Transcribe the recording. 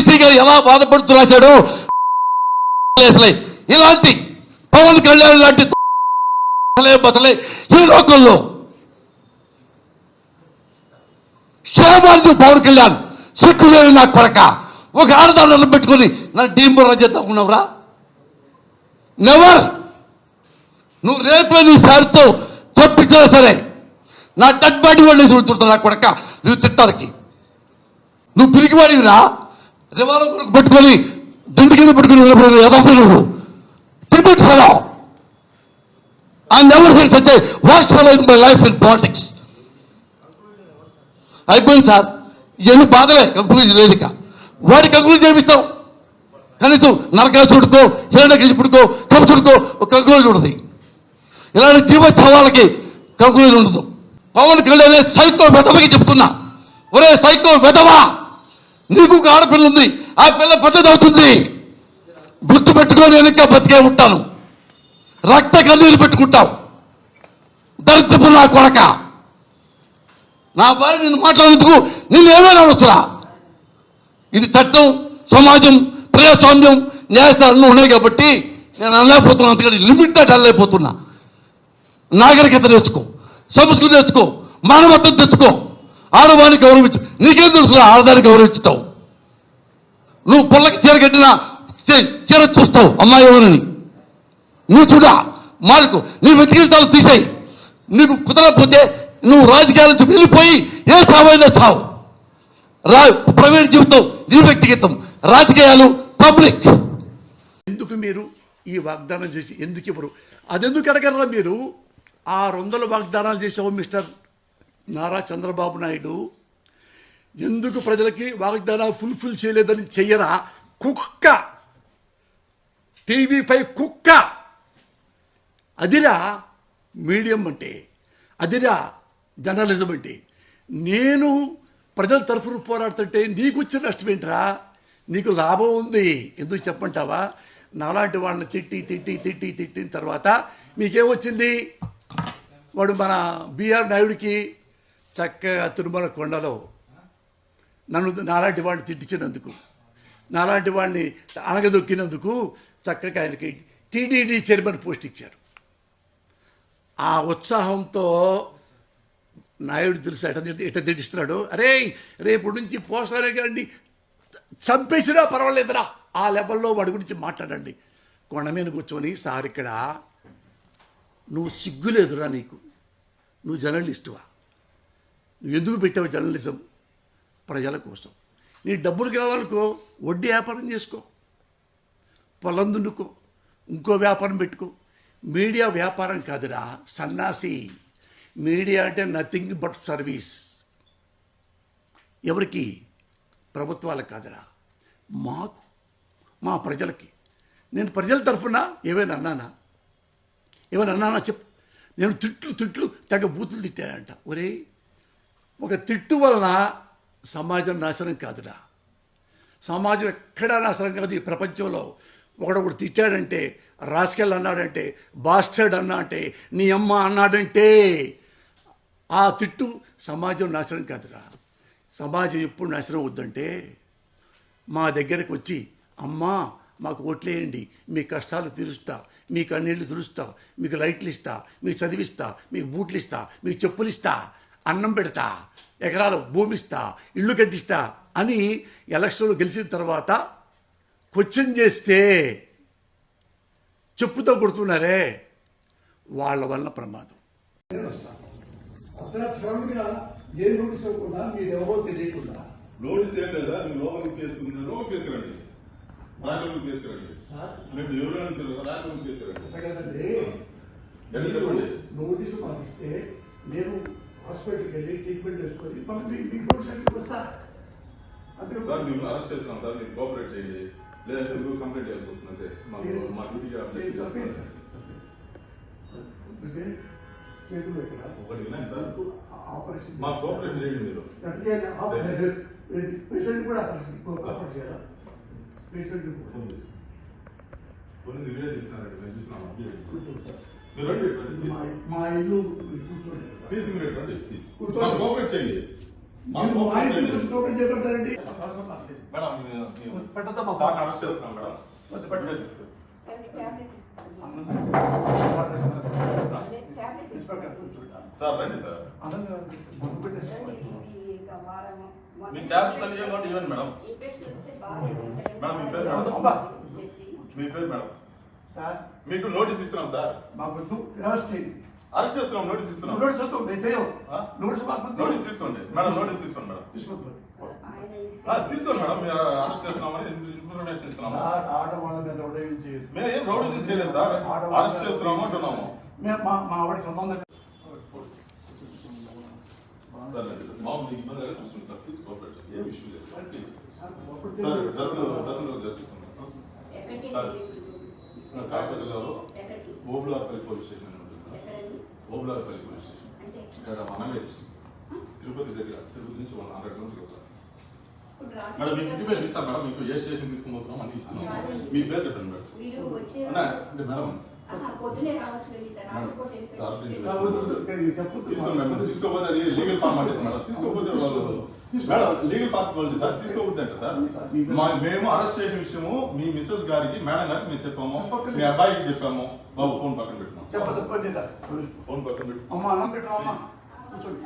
శ్రీ గారు ఎలా బాధపడుతూ రాశాడు ఇలాంటి పవన్ కళ్యాణ్ లాంటి బతలే ఈ లోకంలో క్షేమానికి పవన్ కళ్యాణ్ సిక్కు నాకు నా కొడక. ఒక ఆడదాన్ని పెట్టుకుని నా టీం చేద్దాం ఉన్నావురా నెవర్ నువ్వు రేపే నీ సార్తో చెప్పించినా సరే నా డెడ్ బాడీ వాళ్ళు చూడుతుంటా నా కొడక. నువ్వు తిట్టాలకి. నువ్వు పిరిగివాడివిరా రివాల్వర్ కొరకు పెట్టుకొని దిండు కింద పెట్టుకుని వెళ్ళిపోయిన ఎదపి నువ్వు tribute fellow I never seen such vast fellow in my life in politics అయిపోయింది సార్. ఇవన్నీ బాధలే. కంక్లూజన్ లేదు ఇక. వాడి కంక్లూజన్ చేపిస్తాం కనీసం నరకాసుడికో హిరణ్యకృష్ణుడికో కంసుడికో ఒక కంక్లూజన్ ఉంటుంది ఇలాంటి జీవోత్సవాలకి కంక్లూజన్ ఉండదు. పవన్ కళ్యాణ్ సైకో వెధవకి చెప్తున్నా. ఒరే సైకో వెధవా! నీకు ఒక ఆడపిల్ల ఉంది. ఆ పిల్ల పెద్దది అవుతుంది. గుర్తు పెట్టుకొని నేను ఇంకా బతికే ఉంటాను. రక్త కన్నీరు పెట్టుకుంటావు. దరిద్రపు నా కొడక. నా భార్య నేను మాట్లాడేందుకు నేను ఏమైనా అవసరా ఇది చట్టం సమాజం ప్రజాస్వామ్యం న్యాయస్థానం ఉన్నాయి కాబట్టి నేను అనలేకపోతున్నాను అందుకని లిమిటెడ్ అనలేకపోతున్నా. నాగరికత నేర్చుకో సంస్కృతి నేర్చుకో మానవత్వం తెచ్చుకో. ఆడవాన్ని గౌరవించు. నీకేం తెలుసు ఆడదాన్ని గౌరవించుతావు. నువ్వు పొల్లకి చీర కట్టినా చీర చూస్తావు అమ్మాయి ఎవరిని? నువ్వు చూడా మార్కు. నీ వెతికితాలు తీసేయి. నీకు కుదరకపోతే నువ్వు రాజకీయాల నుంచి వెళ్ళిపోయి ఏ చావైనా చావు రా ప్రైవేట్ జీవితం నీ వ్యక్తిగతం. రాజకీయాలు పబ్లిక్. ఎందుకు మీరు ఈ వాగ్దానం చేసి ఎందుకు ఇవ్వరు? అదెందుకు అడగరా మీరు? ఆరు వందల వాగ్దానాలు చేసావు మిస్టర్ నారా చంద్రబాబు నాయుడు ఎందుకు ప్రజలకి వాగ్దానాలు ఫుల్ఫిల్ చేయలేదని చెయ్యరా? కుక్క. టీవీ ఫైవ్ కుక్క. అదిరా మీడియం అంటే అదిరా జర్నలిజం అంటే. నేను ప్రజల తరఫున పోరాడుతుంటే నీకు వచ్చిన నష్టం ఏంట్రా? నీకు లాభం ఉంది. ఎందుకు చెప్పంటావా నాలాంటి వాళ్ళని తిట్టి తిట్టి తిట్టి తిట్టిన తర్వాత మీకేమొచ్చింది వాడు మన బీఆర్ నాయుడికి చక్కగా తిరుమల కొండలో నన్ను నాలాంటి వాడిని తిట్టించినందుకు నాలాంటి వాడిని అణగదొక్కినందుకు చక్కగా ఆయనకి టీడీడీ చైర్మన్ పోస్ట్ ఇచ్చారు. ఆ ఉత్సాహంతో నాయుడు తెలుసు ఎట ఎట తిట్టిస్తున్నాడు? అరే రేపు నుంచి పోసారే కానీ చంపేసినా పర్వాలేదురా. ఆ లెవెల్లో వాడి గురించి మాట్లాడండి. కొండ మీద కూర్చొని సార్ ఇక్కడ నువ్వు సిగ్గులేదురా నీకు. నువ్వు జర్నలిస్టువా? నువ్వు ఎందుకు పెట్టావు జర్నలిజం? ప్రజల కోసం. నీ డబ్బులు కావాలనుకో వడ్డీ వ్యాపారం చేసుకో. పొలం దున్నుకో. ఇంకో వ్యాపారం పెట్టుకో. మీడియా వ్యాపారం కాదురా సన్నాసి. మీడియా అంటే నథింగ్ బట్ సర్వీస్. ఎవరికి? ప్రభుత్వాలకు కాదురా. మాకు మా ప్రజలకి. నేను ప్రజల తరఫున ఏమైనా అన్నానా? ఏమైనా అన్నానా చెప్పు. నేను తిట్లు తిట్లు తగ్గ బూతులు తిట్టానంట. ఒరే ఒక తిట్టు వలన సమాజం నాశనం కాదురా. సమాజం ఎక్కడా నాశనం కాదు ఈ ప్రపంచంలో. ఒకడొకడు తిట్టాడంటే రాస్కెల్ అన్నాడంటే బాస్టర్డ్ అన్నా అంటే నీ అమ్మ అన్నాడంటే ఆ తిట్టు సమాజం నాశనం కాదురా. సమాజం ఎప్పుడు నాశనం అవుద్దంటే మా దగ్గరకు వచ్చి అమ్మా మాకు ఓట్లేయండి మీ కష్టాలు తీరుస్తా మీ కన్నీళ్ళు తుడుస్తా మీకు లైట్లు ఇస్తా మీకు చదివిస్తా మీకు బూట్లు ఇస్తా మీకు చెప్పులు ఇస్తా అన్నం పెడతా ఎకరాల భూమి ఇస్తా ఇల్లు కట్టిస్తా అని ఎలక్షన్లో గెలిచిన తర్వాత క్వశ్చన్ చేస్తే చెప్పుతో కొడుతున్నారే వాళ్ళ వల్ల ప్రమాదం. ఏ నోటీస్ ఏం లేదా? లోపలికి తీసుకురండి తీసుకురండి మేము తీసుకురండి పంపిస్తే నేను హాస్పిటల్కి వెళ్ళి ట్రీట్మెంట్ చేసుకొని మళ్ళీ మీ- మీ అక్కడికి వస్తా. అంతే సార్ మేము అరెస్ట్ చేస్తాం సార్ మీరు కోఆపరేట్ చేయండి. లేదంటే మీరు కంప్లైంట్ చేయాల్సి వస్తుంది అంతే. మాకు మా డ్యూటీగా అబ్జెక్ట్ చేసుకోండి సార్? అంటే చేతులు ఎక్కడ? ఒకటి వినండి సార్. ఆపరేషన్ మా కోఆపరేషన్ చేయండి. మీరు. ఎట్లా చేయాలి? పేషెంట్ కూడా ఆపరేషన్ ఆపరేషన్ చేయాలా? పేషెంట్ కొన్ని వీడియో తీసుకున్నారండి మేము చూసినాం రండి మా ఇల్లు కూర్చోండి. మీరు రండి కూర్చోండి. కోఆపరేట్ చేయండి. సార్ రండి. మీ అన్ని ఇవ్వండి ఇవ్వండి మేడం. మేడం, మీ పేరు మేడం? మీ పేరు మేడం. సార్ మీకు నోటీస్ ఇస్తున్నాం సార్. మాకు అరెస్ట్ చేయండి. అరెస్ట్ చేస్తున్నాం నోటీస్ ఇస్తున్నాం. నోటీస్ వద్దు నేను చేయను. ఆ? నోటీస్ మాకు. నోటీస్ తీసుకోండి. మేడం నోటీస్ తీసుకోండి మేడం. ఆ, తీసుకోండి మేడం. మీరు అరెస్ట్ చేస్తున్నామని ఇన్ఫర్మేషన్ ఇస్తున్నాము. సార్ ఆడవాళ్ళ మీద రౌడీ చేయదు. మేము ఏం రౌడీజం చేయలేదు సార్. అరెస్ట్ చేస్తున్నాము అంటున్నాము. మేము మా మా వాడి సంబంధం సార్ మామూలు ఇబ్బంది చూసుకోండి సార్. ప్లీజ్ కోఆపరేట్ ఏం ఇష్యూ లేదు. ప్లీజ్ సార్ డ్రెస్ డ్రెస్ చర్చిస్తున్నాం సార్. కాకప జిల్లాలో ఓబులార్పల్లి పోలీస్ స్టేషన్ అని ఉంటుంది. Obularpalli police station. ఇక్కడ తిరుపతి దగ్గర తిరుపతి నుంచి వన్ హండ్రెడ్ కిలోమీటర్స్ మేడం మీకు ఇంటిమేషన్ ఇస్తాను మేడం మీకు ఏ స్టేషన్ తీసుకుపోతున్నాం అన్ని ఇస్తున్నాం. మీ పేరు చెప్పండి మేడం. మీరు వచ్చే అన్నా, అంటే మేడం తీసుకోకపోతే అది లీగల్ ఫార్మాలిటీస్ మేడం. తీసుకోకపోతే వాళ్ళు మేడం లీగల్ ఫార్మాలిటీ సార్ తీసుకోకూడదు అంటే సార్. మా- మేము అరెస్ట్ చేసిన విషయము మీ మిస్సెస్ గారికి మేడం గారికి మేము చెప్పాము. మీ అబ్బాయికి చెప్పాము. బాబు ఫోన్ పక్కన పెట్టినాం ఫోన్ పక్కన పెట్టు. అమ్మ అన్నం పెట్టు అమ్మ కూర్చోండి